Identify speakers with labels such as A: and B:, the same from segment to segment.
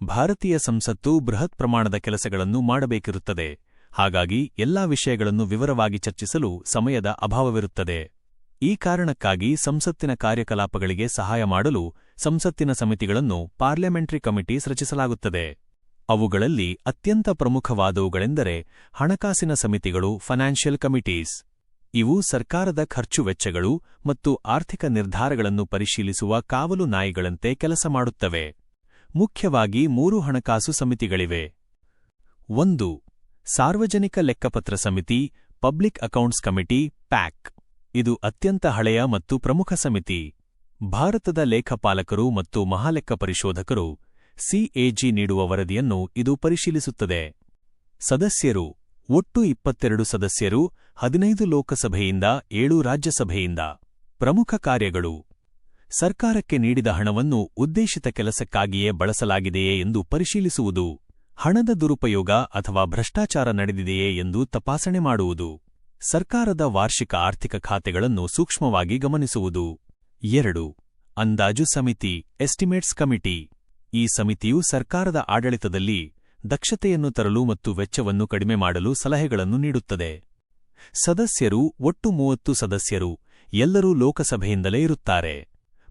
A: ಭಾರತೀಯ ಸಂಸತ್ತು ಬೃಹತ್ ಪ್ರಮಾಣದ ಕೆಲಸಗಳನ್ನು ಮಾಡಬೇಕಿರುತ್ತದೆ. ಹಾಗಾಗಿ ಎಲ್ಲಾ ವಿಷಯಗಳನ್ನು ವಿವರವಾಗಿ ಚರ್ಚಿಸಲು ಸಮಯದ ಅಭಾವವಿರುತ್ತದೆ. ಈ ಕಾರಣಕ್ಕಾಗಿ ಸಂಸತ್ತಿನ ಕಾರ್ಯಕಲಾಪಗಳಿಗೆ ಸಹಾಯ ಮಾಡಲು ಸಂಸತ್ತಿನ ಸಮಿತಿಗಳನ್ನು ಪಾರ್ಲಿಮೆಂಟರಿ ಕಮಿಟೀಸ್ ರಚಿಸಲಾಗುತ್ತದೆ. ಅವುಗಳಲ್ಲಿ ಅತ್ಯಂತ ಪ್ರಮುಖವಾದವುಗಳೆಂದರೆ ಹಣಕಾಸಿನ ಸಮಿತಿಗಳು ಫೈನಾನ್ಷಿಯಲ್ ಕಮಿಟೀಸ್. ಇವು ಸರ್ಕಾರದ ಖರ್ಚು ವೆಚ್ಚಗಳು ಮತ್ತು ಆರ್ಥಿಕ ನಿರ್ಧಾರಗಳನ್ನು ಪರಿಶೀಲಿಸುವ ಕಾವಲು ನಾಯಿಗಳಂತೆ ಕೆಲಸ ಮಾಡುತ್ತವೆ. ಮುಖ್ಯವಾಗಿ ಮೂರು ಹಣಕಾಸು ಸಮಿತಿಗಳಿವೆ. ಒಂದು, ಸಾರ್ವಜನಿಕ ಲೆಕ್ಕಪತ್ರ ಸಮಿತಿ, ಪಬ್ಲಿಕ್ ಅಕೌಂಟ್ಸ್ ಕಮಿಟಿ, ಪ್ಯಾಕ್. ಇದು ಅತ್ಯಂತ ಹಳೆಯ ಮತ್ತು ಪ್ರಮುಖ ಸಮಿತಿ. ಭಾರತದ ಲೇಖಪಾಲಕರು ಮತ್ತು ಮಹಾಲೆಕ್ಕ ಪರಿಶೋಧಕರು ಸಿಎಜಿ ನೀಡುವ ವರದಿಯನ್ನು ಇದು ಪರಿಶೀಲಿಸುತ್ತದೆ. ಸದಸ್ಯರು, ಒಟ್ಟು ಇಪ್ಪತ್ತೆರಡು ಸದಸ್ಯರು, ಹದಿನೈದು ಲೋಕಸಭೆಯಿಂದ ಏಳು ರಾಜ್ಯಸಭೆಯಿಂದ. ಪ್ರಮುಖ ಕಾರ್ಯಗಳು ಸರ್ಕಾರಕ್ಕೆ ನೀಡಿದ ಹಣವನ್ನು ಉದ್ದೇಶಿತ ಕೆಲಸಕ್ಕಾಗಿಯೇ ಬಳಸಲಾಗಿದೆಯೇ ಎಂದು ಪರಿಶೀಲಿಸುವುದು, ಹಣದ ದುರುಪಯೋಗ ಅಥವಾ ಭ್ರಷ್ಟಾಚಾರ ನಡೆದಿದೆಯೇ ಎಂದು ತಪಾಸಣೆ ಮಾಡುವುದು, ಸರ್ಕಾರದ ವಾರ್ಷಿಕ ಆರ್ಥಿಕ ಖಾತೆಗಳನ್ನು ಸೂಕ್ಷ್ಮವಾಗಿ ಗಮನಿಸುವುದು. ಎರಡು. ಅಂದಾಜು ಸಮಿತಿ, ಎಸ್ಟಿಮೇಟ್ಸ್ ಕಮಿಟಿ. ಈ ಸಮಿತಿಯು ಸರ್ಕಾರದ ಆಡಳಿತದಲ್ಲಿ ದಕ್ಷತೆಯನ್ನು ತರಲು ಮತ್ತು ವೆಚ್ಚವನ್ನು ಕಡಿಮೆ ಮಾಡಲು ಸಲಹೆಗಳನ್ನು ನೀಡುತ್ತದೆ. ಸದಸ್ಯರು ಒಟ್ಟು ಮೂವತ್ತು ಸದಸ್ಯರು, ಎಲ್ಲರೂ ಲೋಕಸಭೆಯಿಂದಲೇ ಇರುತ್ತಾರೆ.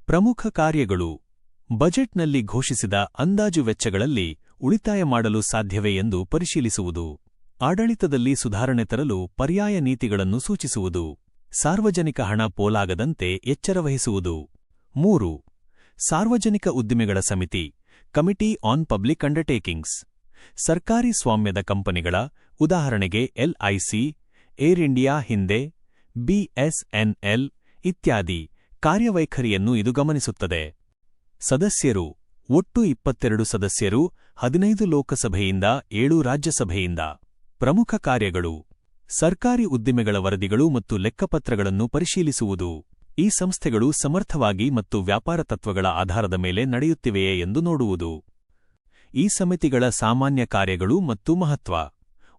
A: ಪ್ರಮುಖ ಕಾರ್ಯಗಳು. ಬಜೆಟ್ನಲ್ಲಿ ಘೋಷಿಸಿದ ಅಂದಾಜು ವೆಚ್ಚಗಳಲ್ಲಿ ಉಳಿತಾಯ ಮಾಡಲು ಸಾಧ್ಯವೇ ಎಂದು ಪರಿಶೀಲಿಸುವುದು. ಆಡಳಿತದಲ್ಲಿ ಸುಧಾರಣೆ ತರಲು ಪರ್ಯಾಯ ನೀತಿಗಳನ್ನು ಸೂಚಿಸುವುದು. ಸಾರ್ವಜನಿಕ ಹಣ ಪೋಲಾಗದಂತೆ ಎಚ್ಚರವಹಿಸುವುದು ಮೂರು. ಸಾರ್ವಜನಿಕ ಉದ್ದಿಮೆಗಳ ಸಮಿತಿ, ಕಮಿಟಿ ಆನ್ ಪಬ್ಲಿಕ್ ಅಂಡರ್ಟೇಕಿಂಗ್ಸ್. ಸರ್ಕಾರಿ ಸ್ವಾಮ್ಯದ ಕಂಪನಿಗಳ, ಉದಾಹರಣೆಗೆ ಎಲ್ಐಸಿ ಏರ್ ಇಂಡಿಯಾ ಹಿಂದೆ ಬಿಎಸ್ಎನ್ಎಲ್ ಇತ್ಯಾದಿ. ಕಾರ್ಯವೈಖರಿಯನ್ನು ಇದು ಗಮನಿಸುತ್ತದೆ. ಸದಸ್ಯರು, ಒಟ್ಟು ಇಪ್ಪತ್ತೆರಡು ಸದಸ್ಯರು, ಹದಿನೈದು ಲೋಕಸಭೆಯಿಂದ ಏಳು ರಾಜ್ಯಸಭೆಯಿಂದ. ಪ್ರಮುಖ ಕಾರ್ಯಗಳು, ಸರ್ಕಾರಿ ಉದ್ದಿಮೆಗಳ ವರದಿಗಳು ಮತ್ತು ಲೆಕ್ಕಪತ್ರಗಳನ್ನು ಪರಿಶೀಲಿಸುವುದು. ಈ ಸಂಸ್ಥೆಗಳು ಸಮರ್ಥವಾಗಿ ಮತ್ತು ವ್ಯಾಪಾರ ತತ್ವಗಳ ಆಧಾರದ ಮೇಲೆ ನಡೆಯುತ್ತಿವೆಯೇ ಎಂದು ನೋಡುವುದು. ಈ ಸಮಿತಿಗಳ ಸಾಮಾನ್ಯ ಕಾರ್ಯಗಳು ಮತ್ತು ಮಹತ್ವ.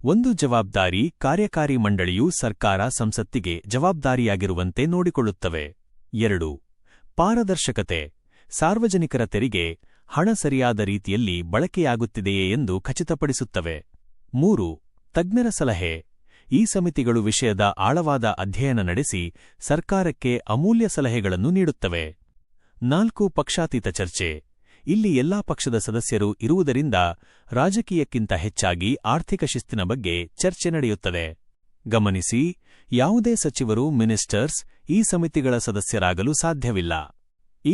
A: ಒಂದು ಜವಾಬ್ದಾರಿ ಕಾರ್ಯಕಾರಿ ಮಂಡಳಿಯು ಸರ್ಕಾರ ಸಂಸತ್ತಿಗೆ ಜವಾಬ್ದಾರಿಯಾಗಿರುವಂತೆ ನೋಡಿಕೊಳ್ಳುತ್ತವೆ. ಎರಡು. ಪಾರದರ್ಶಕತೆ. ಸಾರ್ವಜನಿಕರ ತೆರಿಗೆ ಹಣ ಸರಿಯಾದ ರೀತಿಯಲ್ಲಿ ಬಳಕೆಯಾಗುತ್ತಿದೆಯೇ ಎಂದು ಖಚಿತಪಡಿಸುತ್ತವೆ. ಮೂರು. ತಜ್ಞರ ಸಲಹೆ. ಈ ಸಮಿತಿಗಳು ವಿಷಯದ ಆಳವಾದ ಅಧ್ಯಯನ ನಡೆಸಿ ಸರ್ಕಾರಕ್ಕೆ ಅಮೂಲ್ಯ ಸಲಹೆಗಳನ್ನು ನೀಡುತ್ತವೆ. ನಾಲ್ಕು. ಪಕ್ಷಾತೀತ ಚರ್ಚೆ. ಇಲ್ಲಿ ಎಲ್ಲಾ ಪಕ್ಷದ ಸದಸ್ಯರು ಇರುವುದರಿಂದ ರಾಜಕೀಯಕ್ಕಿಂತ ಹೆಚ್ಚಾಗಿ ಆರ್ಥಿಕ ಶಿಸ್ತಿನ ಬಗ್ಗೆ ಚರ್ಚೆ ನಡೆಯುತ್ತದೆ. ಗಮನಿಸಿ ಯಾವುದೇ ಸಚಿವರು ಮಿನಿಸ್ಟರ್ಸ್ ಈ ಸಮಿತಿಗಳ ಸದಸ್ಯರಾಗಲು ಸಾಧ್ಯವಿಲ್ಲ.